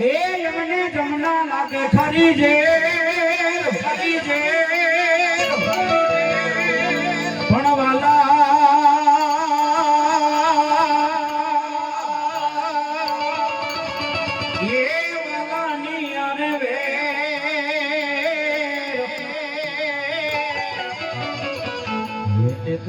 એ એમને જમના લાગે ખરી જે.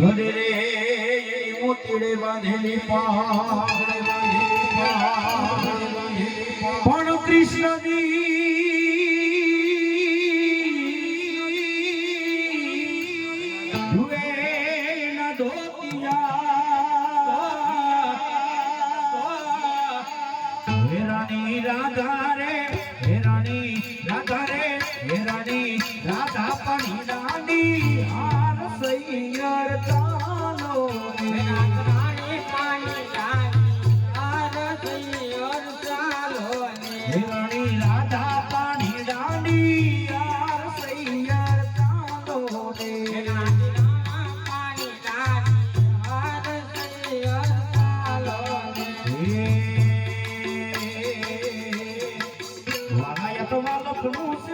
મોદી રે મોતીડે બાંધેલી પા 这不是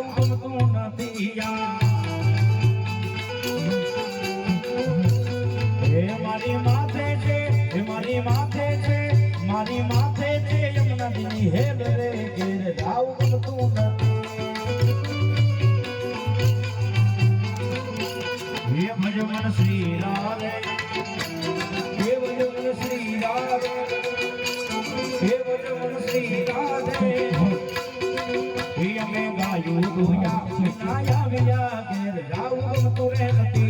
આવું ગમતું નથી હે મારી માથે છે હે મારી માથે છે, મારી માથે યમુના દિની હે રે. ગાયું ગયા ગયા ઘેર રાવું ગમતું નથી.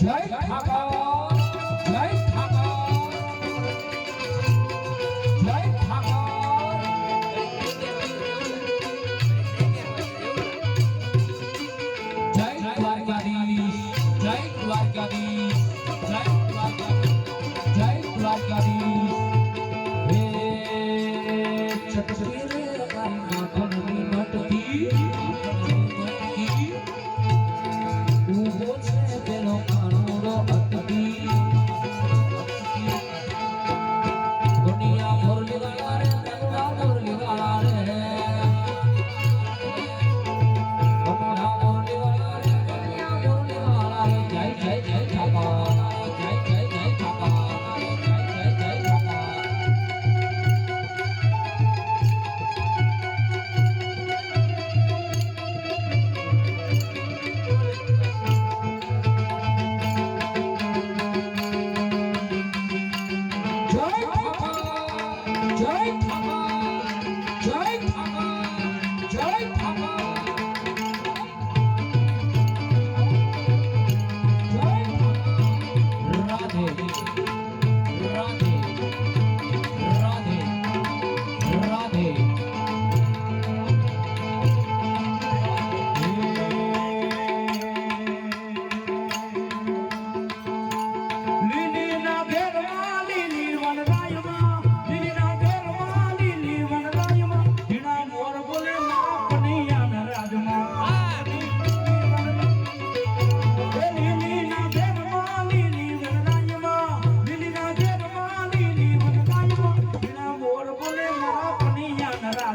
જય? ઠાકોર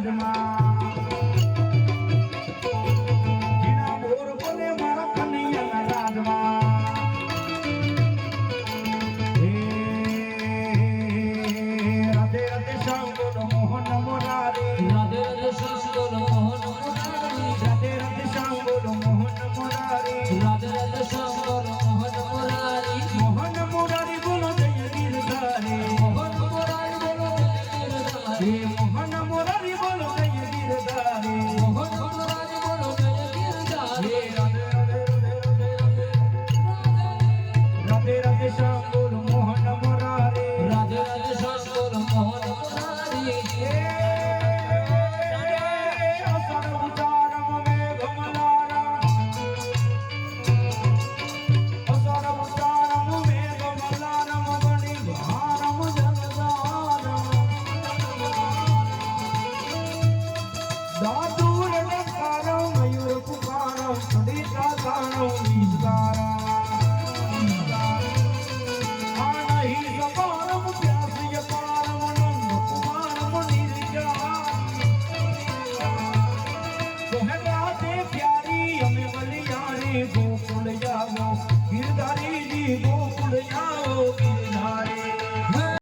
પદમાં